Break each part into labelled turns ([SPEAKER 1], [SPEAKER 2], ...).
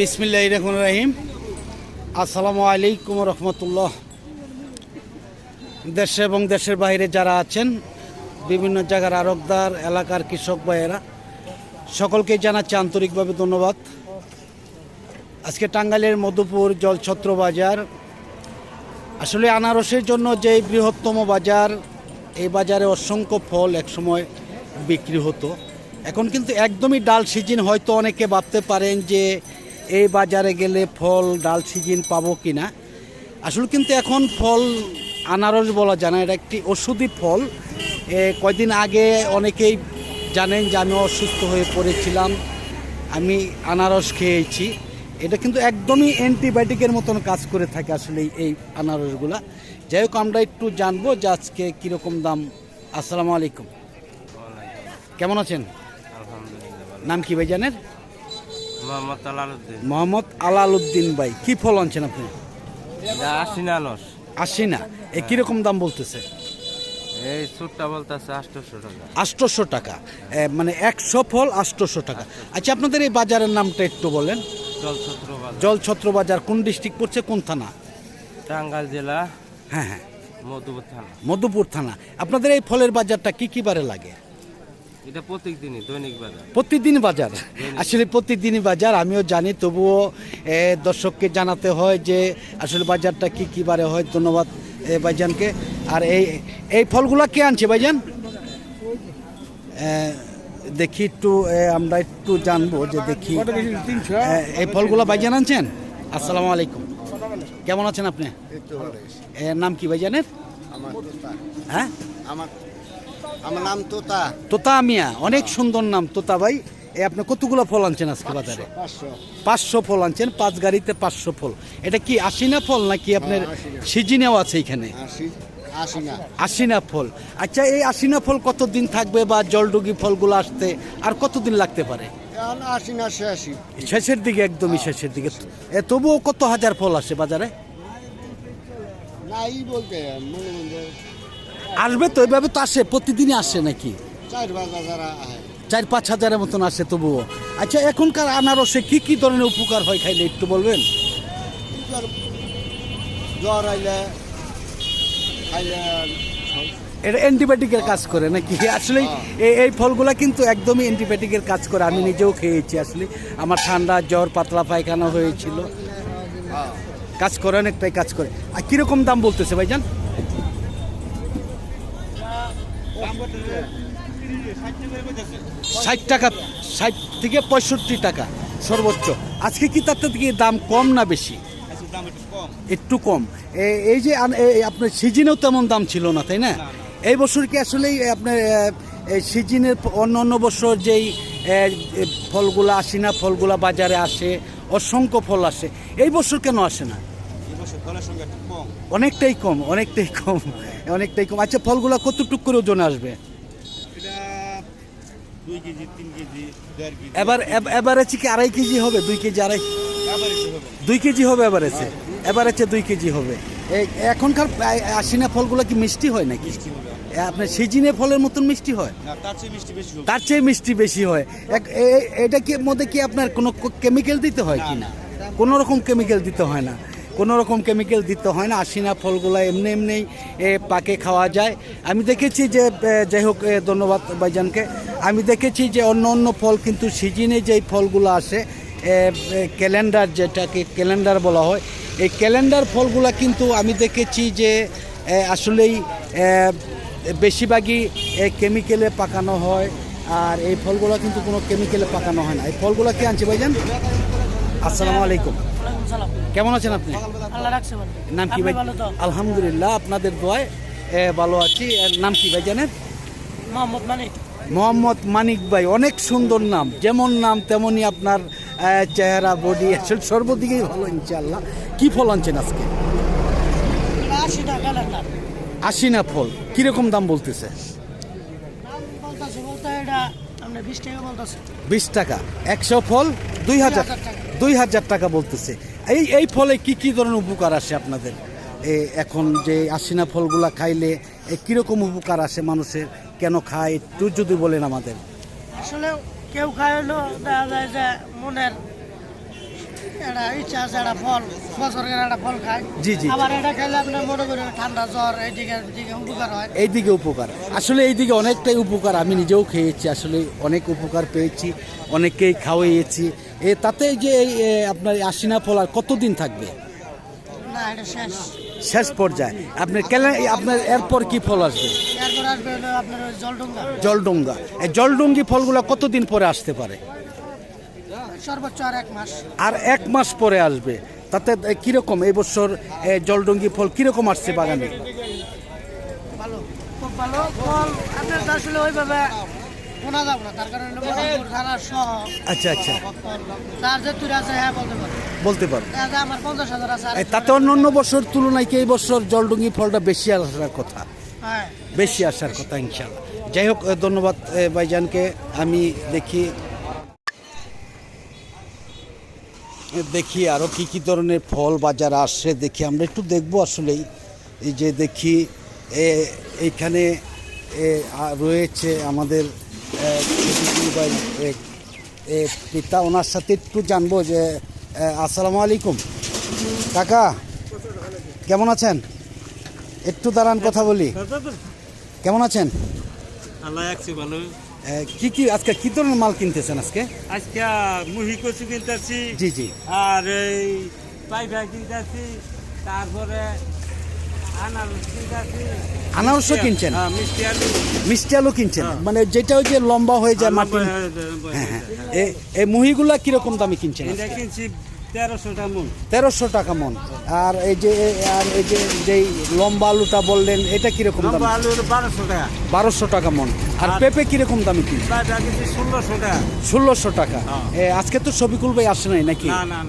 [SPEAKER 1] বিসমিল্লাহ রহমান রাহিম। আসসালামু আলাইকুম রহমতুল্লাহ। দেশে এবং দেশের বাইরে যারা আছেন, বিভিন্ন জায়গার আরকদার এলাকার কৃষক ভাইয়েরা, সকলকে জানাচ্ছি আন্তরিকভাবে ধন্যবাদ। আজকে টাঙ্গাইলের মধুপুর জলছত্র বাজার, আসলে আনারসের জন্য যে বৃহত্তম বাজার, এই বাজারে অসংখ্য ফল একসময় বিক্রি হতো। এখন কিন্তু একদমই ডাল সিজন, হয়তো অনেকে ভাবতে পারেন যে এই বাজারে গেলে ফল ডাল সিজন পাবো কি না আসলে কিন্তু এখন ফল আনারস বলা যায় না এটা একটি ওষুধি ফল। এ, কয়দিন আগে অনেকেই জানেন যে আমি অসুস্থ হয়ে পড়েছিলাম আমি আনারস খেয়েছি। এটা কিন্তু একদমই অ্যান্টিবায়োটিকের মতন কাজ করে থাকে আসলে এই- এই আনারসগুলা। যাই হোক আমরা একটু জানব যে আজকে কীরকম দাম। আসসালামু আলাইকুম। কেমন আছেন? নাম কি ভাই জানেন
[SPEAKER 2] মোহাম্মদ তালালুদ্দিন
[SPEAKER 1] মোহাম্মদ ভাই কি ফল আনছেন আপনি?
[SPEAKER 2] আশি নানস
[SPEAKER 1] আশি না এ কীরকম দাম বলতেছে?
[SPEAKER 2] এই সুটটা বলতেছে টাকা।
[SPEAKER 1] আষ্টশো টাকা। এ, মানে একশো ফল আষ্টশো টাকা। আচ্ছা আপনাদের এই বাজারের নামটা একটু বলেন।
[SPEAKER 2] জলছত্র বাজার।
[SPEAKER 1] জলছত্র বাজার কোন ডিস্ট্রিক্ট পড়ছে কোন থানা?
[SPEAKER 2] টাঙ্গাইল জেলা
[SPEAKER 1] হ্যাঁ হ্যাঁ।
[SPEAKER 2] মধুপুর থানা।
[SPEAKER 1] মধুপুর থানা। আপনাদের এই ফলের বাজারটা কি কি বারে লাগে?
[SPEAKER 2] এটা প্রত্যেক দৈনিক বাজার।
[SPEAKER 1] প্রতিদিন বাজার। আসলে প্রতিদিনই বাজার আমিও জানি তবুও দর্শককে জানাতে হয় যে আসলে বাজারটা কি কি বারে হয়। ধন্যবাদ ভাইজানকে। আর এই এই ফলগুলা কে আনছে ভাইজান? দেখি একটু আমরা একটু জানব যে দেখি এই ফলগুলা ভাইজান আনছেন? আসসালামু আলাইকুম। কেমন আছেন আপনি? এর নাম কি ভাইজানের? হ্যাঁ?
[SPEAKER 3] আমার আমার নাম তোতা।
[SPEAKER 1] তোতা মিয়া অনেক সুন্দর নাম তোতা ভাই। এ আপনি কতগুলো ফল আনছেন আজকে বাজারে?
[SPEAKER 3] পাঁচশো।
[SPEAKER 1] ফল আনছেন পাঁচ গাড়িতে পাঁচশো ফল। এটা কি আশিনা ফল নাকি আপনার
[SPEAKER 3] হ্যাঁ,
[SPEAKER 1] সিজিনেও আছে এখানে?
[SPEAKER 3] আশি আশি
[SPEAKER 1] আশিনা ফল। আচ্ছা এই আশিনা ফল কতদিন থাকবে বা জলডুগি ফলগুলো আসতে আর কতদিন লাগতে পারে? শেষের দিকে একদমই শেষের দিকে। এ তবুও কত হাজার ফল আসে বাজারে?
[SPEAKER 3] নাই বলতে
[SPEAKER 1] আসবে তো এইভাবে তো আসে প্রতিদিনই আসে নাকি?
[SPEAKER 3] চার
[SPEAKER 1] পাঁচ হাজারের মতন আসে তবুও। আচ্ছা এখনকার আনারসে কি কি ধরনের উপকার হয় খাইলে একটু বলবেন?
[SPEAKER 3] জ্বর আইলে
[SPEAKER 1] এটা অ্যান্টিবায়োটিকের কাজ করে নাকি? আসলে এই এই ফলগুলা কিন্তু একদমই অ্যান্টিবায়োটিকের কাজ করে। আমি নিজেও খেয়েছি আসলে। আমার ঠান্ডা জ্বর পাতলা পায়খানা হয়েছিল।
[SPEAKER 3] হ্যাঁ,
[SPEAKER 1] কাজ করে অনেকটাই কাজ করে। আর কীরকম দাম বলতেছে ভাইজান? ষাট টাকা ষাট থেকে পঁয়ষট্টি টাকা সর্বোচ্চ। আজকে কি তার থেকে দাম কম না বেশি? একটু কম। এই যে আপনার সিজনেও তেমন দাম ছিল না তাই না? এই বছর কি আসলেই আপনার সিজনের অন্য অন্য বছর যেই ফলগুলা আসে না ফলগুলো বাজারে আসে অসংখ্য ফল আসে এই বছর কেন আসে না? অনেকটাই কম অনেকটাই কম। অনেকটাই কম। আচ্ছা ফলগুলো কতটুক করে ওজন আসবে? এবার কি আড়াই কেজি হবে? দুই কেজি আড়াই দুই কেজি হবে দুই কেজি হবে। এই এখনকার আশিনা ফলগুলো কি মিষ্টি হয় নাকি? আপনার সিজিনে ফলের মতন মিষ্টি হয়? তার চেয়ে মিষ্টি বেশি হয়। এটা কি মধ্যে কি আপনার কোনো কেমিক্যাল দিতে হয় কি না কোনো রকম কেমিক্যাল দিতে হয় না। কোনো রকম কেমিক্যাল দিতে হয় না, আশিনা ফলগুলো এমনি এমনি পাকে খাওয়া যায়। আমি দেখেছি যে যাই হোক ধন্যবাদ ভাইজানকে। আমি দেখেছি যে, অন্য অন্য ফল কিন্তু সিজনে যেই ফলগুলো আসে ক্যালেন্ডার যেটাকে ক্যালেন্ডার বলা হয়, এই ক্যালেন্ডার ফলগুলা কিন্তু আমি দেখেছি যে আসলেই বেশিরভাগই কেমিক্যালে পাকানো হয়, আর এই ফলগুলো কিন্তু কোনো কেমিক্যালে পাকানো হয় না। এই ফলগুলো কি আনছে ভাইজান? আসসালামু আলাইকুম। কেমন আছেন আপনি? নাম কি ভাই? আলহামদুলিল্লাহ আপনাদের দোয়ায় ভালো আছি। নাম কি ভাই জানেন?
[SPEAKER 4] মোহাম্মদ মানিক।
[SPEAKER 1] মোহাম্মদ মানিক ভাই অনেক সুন্দর নাম। যেমন নাম তেমনই আপনার চেহারা বডি আসলে সর্বদিকেই ভালো ইনশাআল্লাহ। কি ফল আনছেন আজকে?
[SPEAKER 4] আশি
[SPEAKER 1] না ফল? কীরকম দাম বলতেছে?
[SPEAKER 4] বিশ টাকা
[SPEAKER 1] একশো ফল দুই হাজার। দুই হাজার টাকা। বলতেছে। এই এই ফলে কি কি ধরনের উপকার আসে আপনাদের? এখন যে আশিনা ফলগুলা খাইলে কীরকম উপকার আসে মানুষের? কেন খায়? একটু যদি বলেন আমাদের।
[SPEAKER 4] আসলে কেউ খায় হলো দেখা যায় যে মনের এটা ইচ্ছা আছে একটা ফল বছরের একটা ফল খায়।
[SPEAKER 1] জি, জি।
[SPEAKER 4] আবার এটা খেলে আপনার মনে করেন ঠান্ডা জ্বর এইদিকে দিকে উপকার হয়।
[SPEAKER 1] এইদিকে উপকার। আসলে এইদিকে অনেকটাই উপকার আমি নিজেও খেয়েছি আসলে অনেক উপকার পেয়েছি অনেককেই খাওয়াইয়েছি। এ তাতে যে এই আপনার আশিনা ফল আর কতদিন থাকবে?
[SPEAKER 4] না এটা শেষ।
[SPEAKER 1] শেষ পর্যায়ে। আপনার কেন আপনার এরপর কি ফল আসবে?
[SPEAKER 4] জলডুঙ্গা।
[SPEAKER 1] জলডুঙ্গা। এই জলডুঙ্গি ফলগুলো কতদিন পরে আসতে পারে?
[SPEAKER 4] সর্বোচ্চ আর এক মাস।
[SPEAKER 1] আর এক মাস পরে আসবে। তাতে কীরকম এই বছর এ, জলডুঙ্গি ফল কীরকম আসছে বাগানে?
[SPEAKER 4] ভালো খুব ভালো। ফল আপনার আসলে ওইভাবে শোনা যাবে না। তার কারণে থানা সহ
[SPEAKER 1] আচ্ছা আচ্ছা।
[SPEAKER 4] তার যে তুই আছে হ্যাঁ বলতে পারে।
[SPEAKER 1] বলতে পারো।
[SPEAKER 4] আমার পঞ্চাশ হাজার আছে
[SPEAKER 1] তাতে অন্য অন্য বছর তুলনায় কি এই বছর জলডুঙ্গি ফলটা বেশি আসার কথা?
[SPEAKER 4] হ্যাঁ।
[SPEAKER 1] বেশি আসার কথা ইনশাল্লাহ। যাই হোক ধন্যবাদ ভাইজানকে। আমি দেখি এ, দেখি আরও কি কি ধরনের ফল বাজার আসছে দেখি আমরা একটু দেখব আসলেই এই যে দেখি এ, এইখানে রয়েছে আমাদের পিতা ওনার সাথে একটু জানব যে আসসালামু আলাইকুম। কাকা কেমন আছেন? একটু দাঁড়ান কথা বলি। কেমন আছেন?
[SPEAKER 5] আল্লাহ ভালো।
[SPEAKER 1] কি কি আজকে কি ধরনের মাল কিনতেছেন আজকে?
[SPEAKER 5] আজকে মুহি কচু কিনতেছি
[SPEAKER 1] জি জি।
[SPEAKER 5] আর এই পাইভা কিনতেছি তারপরে
[SPEAKER 1] আনারসও কিনছেন?
[SPEAKER 5] হ্যাঁ মিষ্টি আলু।
[SPEAKER 1] মিষ্টি আলু কিনছেন? মানে যেটা ওই যে লম্বা হয়ে যায় মাটি হ্যাঁ হ্যাঁ এই মুহিগুলা কীরকম দামে কিনছেন
[SPEAKER 5] এটা কিনছি তেরোশোটা মন।
[SPEAKER 1] তেরোশো টাকা মন। আর এই যে আর এই যে যেই লম্বা আলুটা বললেন এটা কীরকম দাম?
[SPEAKER 5] আলু বারোশো টাকা।
[SPEAKER 1] বারোশো টাকা মন। আর পেঁপে কীরকম দামে
[SPEAKER 5] কিনছি ষোলোশো টাকা।
[SPEAKER 1] ষোলোশো টাকা।
[SPEAKER 5] হ্যাঁ।
[SPEAKER 1] আজকে তো শফিকুল ভাই আসে নাই নাকি।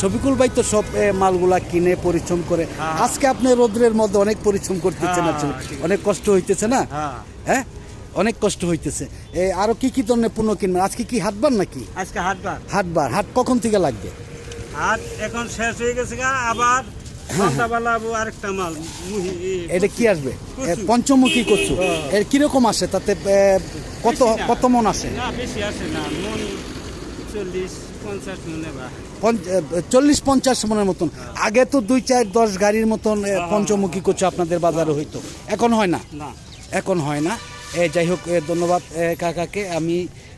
[SPEAKER 1] শফিকুল ভাই তো সব মালগুলা কিনে পরিশ্রম করে।
[SPEAKER 5] হ্যাঁ।
[SPEAKER 1] আজকে আপনি রোদ্রের মধ্যে অনেক পরিশ্রম করতেছেন
[SPEAKER 5] হ্যাঁ,
[SPEAKER 1] আসলে। অনেক কষ্ট হইতেছে না?
[SPEAKER 5] হ্যাঁ।
[SPEAKER 1] হ্যাঁ? অনেক কষ্ট হইতেছে। এ, আরও কি কি ধরনের পণ্য কিনবেন? আজকে কি হাটবার নাকি?
[SPEAKER 5] আজকে হাটবার
[SPEAKER 1] হাটবার হাট কখন থেকে লাগবে?
[SPEAKER 5] হাট এখন শেষ হয়ে গেছে আবার আরেকটা মাল
[SPEAKER 1] এটা কি আসবে? পঞ্চমুখী কচু।
[SPEAKER 5] হ্যাঁ।
[SPEAKER 1] এর কীরকম আসে তাতে কত কত মন আসে?
[SPEAKER 5] না বেশি আসে না। মন চল্লিশ পঞ্চাশ মনে বা
[SPEAKER 1] চল্লিশ পঞ্চাশ মনের মতন। আগে তো দুই চার দশ গাড়ির মতন পঞ্চমুখী কচু আপনাদের বাজারে হইতো। এখন হয় না?
[SPEAKER 5] না।
[SPEAKER 1] এখন হয় না। যাই হোক ধন্যবাদ কাকাকে। আমি